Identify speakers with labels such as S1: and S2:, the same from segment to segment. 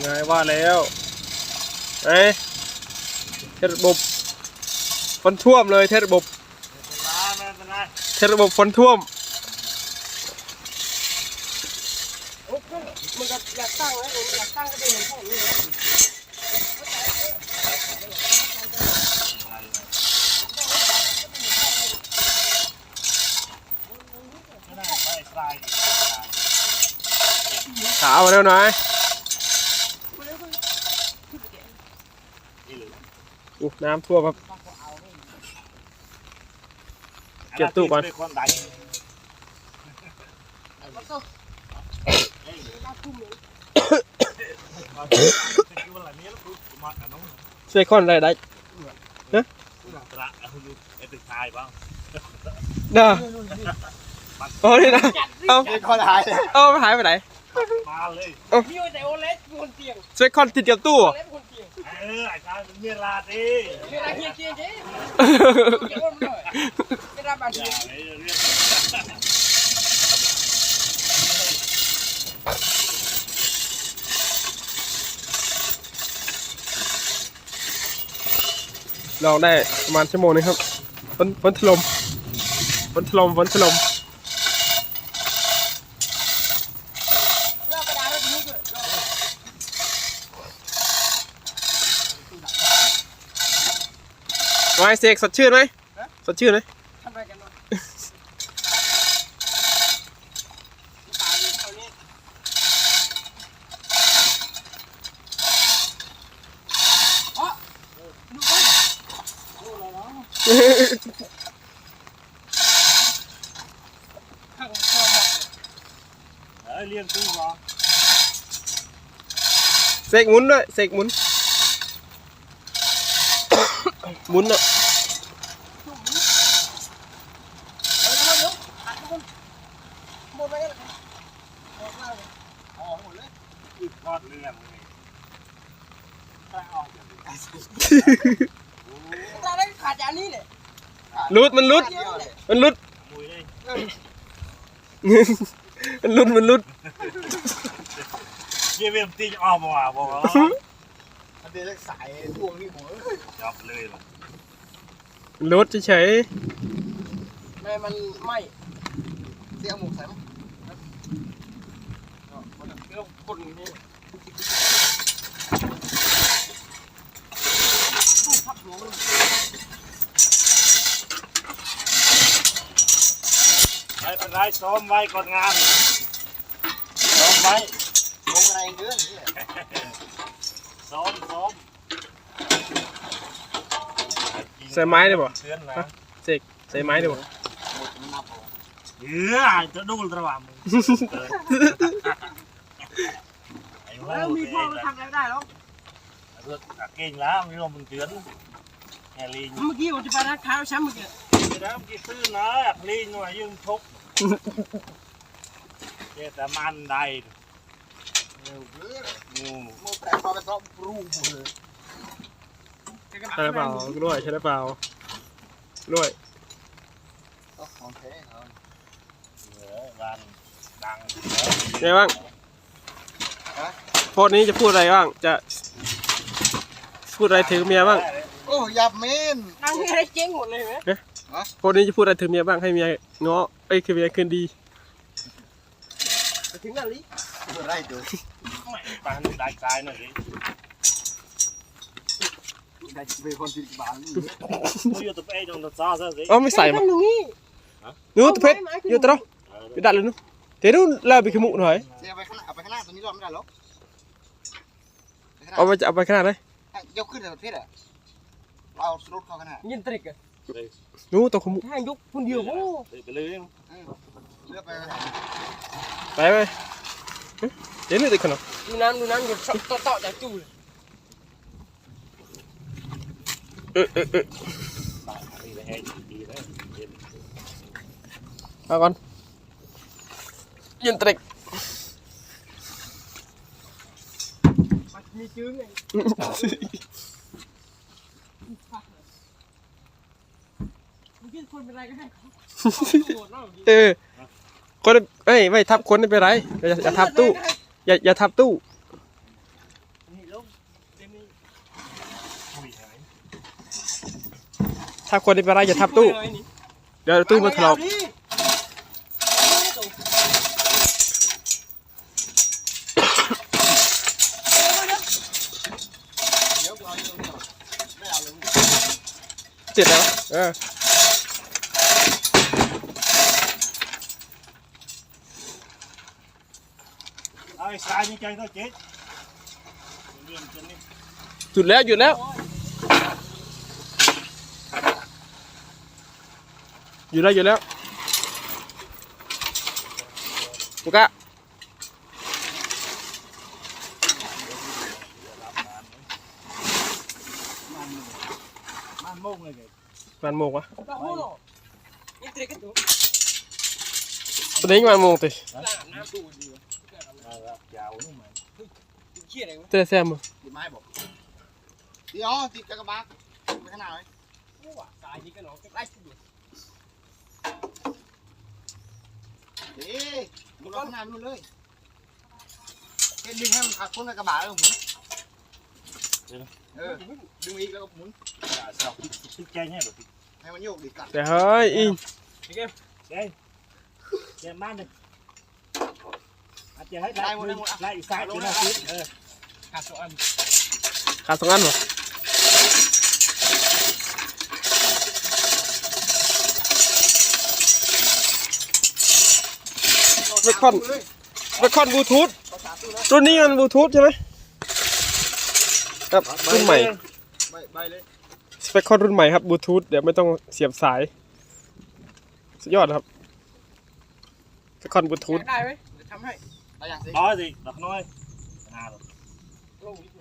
S1: ไงว่าแล้วเอ้เทระบบฝนท่วมเลยเทระบบ
S2: เท
S1: ระบบฝนท่วม
S3: มันก็อยากตั้งแล้วเอยากตั้งก็เป็นเหมือนพ่อนี่
S1: ขาวมาแล้วหน่อย
S2: นี่หรือ
S1: อู้น้ำท่วมครับ เก็บตู้ก่อน
S2: เป็นคนใด
S3: มันก็น่าทุ่มเลย
S2: คือวันนี้แล้วคือมากับน้อง
S1: เซคอนอะไรได้
S2: ตระเอาอยู่ไอ้ตึกชายบ้าง
S1: เด้อโอ้นี่นะเอา
S4: เป็นคนหายเลย
S1: เอาหายไปไหน
S2: มาเลย
S3: มีแต่โอเล็กคนเตียง
S1: เซคอนติดกับตู้
S3: โอเล็กคน เตียง
S2: เออไอ้ชายมันเมียล
S3: อ
S2: ง
S1: ได้ประมาณชั่วโมงนึงครับฝนฝนถล่มฝนถล่มฝนถล่ม
S3: เลิกกระดาษแล้วทีนี้ก็
S1: ไงเสกสดชื่นไหมสดชื่นไหม
S3: ทำอะไรกันเนาะตายอยู่เท่านี้อ๋อดูไปดูอะไรเนาะข้างคอหมด
S2: เออเรียนตู้ก่อน
S1: เสกหมุนด้วยเสกหมุนห มุนอะ
S3: เดี๋ยวเนไปคนหมดไปแล้วเหรอหมดแล้วเหรอ
S2: อ๋อหมดเลยคือทอดเรื่องเลยถ้าออกอย่างนี้
S3: ตาได้ขาดจานนี้เนี่ย
S1: ลุดมันลุด มันลุด
S2: มุยเลย
S1: มันลุดมันลุด
S2: เยี่ยมตีออกมาว่าบอกว่า
S4: เดือดสายพวงนี่หัว
S2: จับเลยล่ะ
S1: มันลุดเฉย
S3: ไม่มันไม่
S4: เสียหมวกใส่มั้ง
S3: เรื่องคนนี้พับหลว
S2: ไม่เป็นไรซ้อมไว้ก่อนงานซ้อมไว้
S4: ลงอะไรเกินนี่
S2: ซ้อมซ้อม
S1: ๆ ใส่ไม้ได้ป่ะ
S2: เตือนนะ
S1: เสกใส่ไม้ได้ป่ะ
S4: หมดมันนับเอา
S2: เออจะดูระหว่างมึงไอ้โง่
S3: แล้วมีพ่อมันทำอะไรไม่ได้หรอก
S2: เลือกเก่งแล้วมีลมมึงเตือนแฮลิง
S3: เมื่อกี้ผมจะไปร้านค้าช้ำเมื่อกี้
S2: จะได้กี่ซื้อนะลิงหน่อยยังทกเจแต่มันได้
S4: เร็วเกิน
S2: งู
S4: หมดแต่พอไปเพราะรูปหมดเลย
S1: ใช่หรือเปล่ากล้วยใช่หรือเปล่ากล้วย
S4: ก็ของแท้เขา
S2: เหนือวันดัง
S1: ไงบ้างโพสต์นี้จะพูดอะไรบ้าง จะ พูดอะไรถึงเมียบ้าง
S4: โอ้ยับเมน
S3: นั่งให้ได้เจ๊งหมดเลยไหม
S1: โพสต์นี้จะพูดอะไรถึงเมียบ้างให้เมียง้อเอ้ยคือเมียคืนดี
S3: ไปถึงนั่นลิ
S4: อะไรเด้อ
S2: ปานได้กายหน่อยดิ
S4: ได้เป็นคนติดบ้านนี่
S2: มึงอยู่ตัวเองตรงตัวซ้อซะสิ
S1: เอ้าไม่ใส่มา
S3: ตรงนี้
S1: นู้ตะเพชรอยู่ตะเราอยู่ดั ดเลยนู้เดี๋ยวนู้ลาไปขมุหน่อย
S4: เสียไปข้างหน้าเอาไปข้างหน้าตรงนี้รอดไม่ได้หรอก
S1: เอาไปเอาไปขนาดไหน
S4: ยกขึ้นแต่ประเภทอะเราสรุปเข้าขนาด
S3: ยินตริกอะ
S1: นู้ตัวขมุ
S3: ถ้ายกคนเดียวโอ้
S2: ไปเลย
S4: เลือกไป
S1: ไปไปเฮ้ยเดี๋ยวนู้ติดขนม
S3: ดูน้ำดูน้ำอยู่ต่อต่อจากจู่เลย
S1: เออเออเออ
S2: ดีเอา
S1: ก่อนยินตริก
S3: มันมีจื้อไงเมื่อคนเป็นไรก็ให้เอ
S1: อคนเอ้ยไม่ทับคนไม่เป็นไรอย่าอย่าทับตู้ อย่าอย่าทับตู้ ถ้าคนที่ไปไล่อย่าทับตู้ เดี๋ยวตู้มันถลอก
S4: เดี๋ยวกูเอาอยู่ตรงนี้ก่อนไม่เอาเลยมึง
S1: เสร็จแล้วเออ
S2: เอาไอ้สายนี่ใจก็เจ๊เรื่องจนนี่
S1: หยุดแล้วหยุดแล้ว หยุดแล้วหยุดแล้วปุกะ
S2: มันโม่งเลยเด็ก
S1: มันโมงวะ
S3: Tahuno. Inte riktigt då.
S1: ตอนนี้มันโมงติ
S3: Där, när han stod ju.
S2: ยาวนี่มัน
S3: Kira,
S1: เตะแซมมั้ง
S4: ติดไม้บอกเดี๋ยวติดกระบะไปข้างหน้าไหม
S3: Åh, så här gick han av. Nej, det blir.
S4: เอ๊ะ มึงเอาข้างหน้าไปนู่นเลยเอ็นดึงให้มันขัดพ้นกับกระบะแล้วหมุนเออดึงอีกแล้วก็หมุน
S2: สาวติดติดใจเนี่ยแบบ
S4: ให้มันโยกดิกัด
S1: แต่เฮ้ยอิง
S2: เจ๊เจ๊บ้านเลยอาจจะให้ไล่ไล่สายจนนะคิดเออ
S3: Alltså, en.
S1: ขาดสองอันเหรอ เบคอนเบคอนบลูทูธรุ่นนี้มันบลูทูธใช่ไหมครับรุ่นใหม่
S4: ใบใบเลย
S1: สเปคคอนรุ่นใหม่ครับบลูทูธเดี๋ยวไม่ต้องเสียบสาย สุดยอดครับสเปคคอนบลูทูธ
S3: Där, va? Det tar mig.
S4: ไปอย่างสิ
S2: น้อยสิดอกน้อยนา
S3: Lång lite.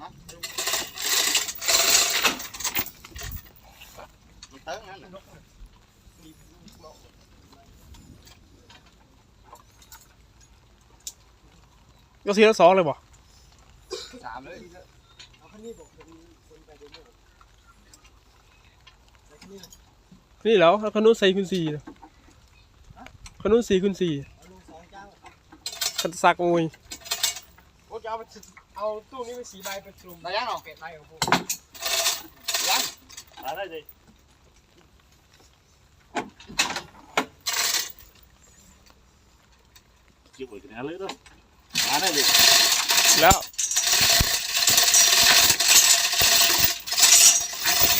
S4: มันเติ้งนั่น
S1: ก็ซีละสองเลยบ่
S4: สามเลย
S1: นี่แล้วแล้วคันนู้นสี่คูณสี่นะคันนู้นสี่คูณสี่คันซักมวย
S3: Och jag har เอาตู้นี้ไปสีใบไปคลุม
S4: ได้ยังเนาะ
S3: เป็ดไรของผม
S4: ยัง
S2: อะไรดิ chịu bởi cái này lưỡi đâu á này đi
S1: แล้ว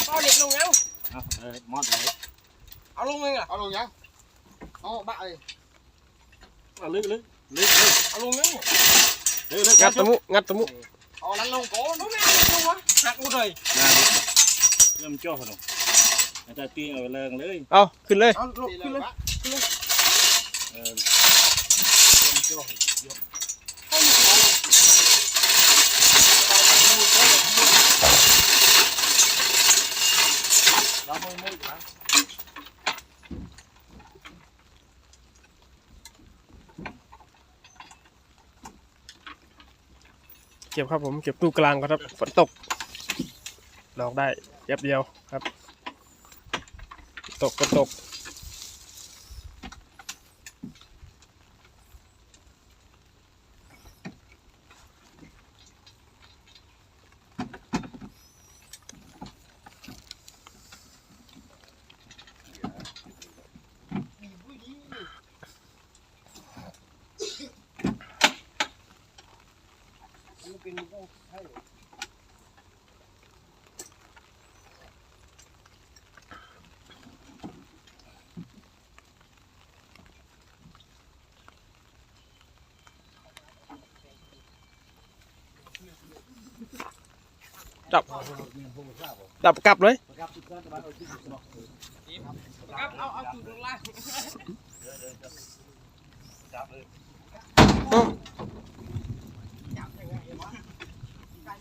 S3: เอาเหล็กลงแล้ว
S2: à, đây, mót đấy
S3: เอาลงเลยอะ
S4: เอาลงยังเอาบะเลย
S2: à, lưỡi lưỡi lưỡi lưỡi
S3: เอาลงแล้วนี่
S2: lưỡi lưỡi
S1: งัด
S2: cắt
S1: ตะมุงัดตะมุ
S4: เอานั้นลงก่อน
S3: เอาไม่เอาลงวะหักหมดเลย
S2: nè ngâm cho vào đâu người ta tiên ở lờn lưỡi
S1: เอาขึ้นเลย
S3: เอาลง
S4: นี่
S3: ขึ้น
S4: เล
S3: เลย ย
S4: บะ
S2: ờ, ngâm cho vào
S3: ให้มีของ
S2: đó mới mới của anh
S1: เก็บครับผมเก็บตู้กลางก่อนครับฝนตกลองได้แป๊บเดียวครับ ตกก็ตก
S3: มันเป็น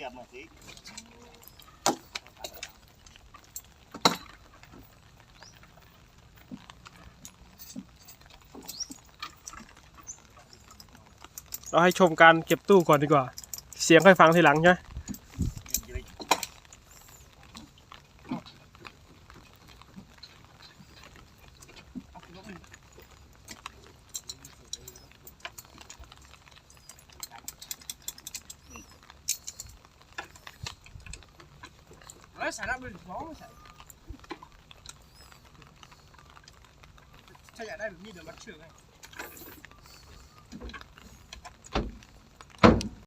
S2: รียมมาสิ
S1: เราให้ชมการเก็บตู้ก่อนดีกว่า เสียงค่อยฟังทีหลังใช่ไหม
S3: เฮ้ยใส่น้ำ มันร้องใส่ถ้าอยากได้แบบนี้เดี๋ยวมัดเชือกให้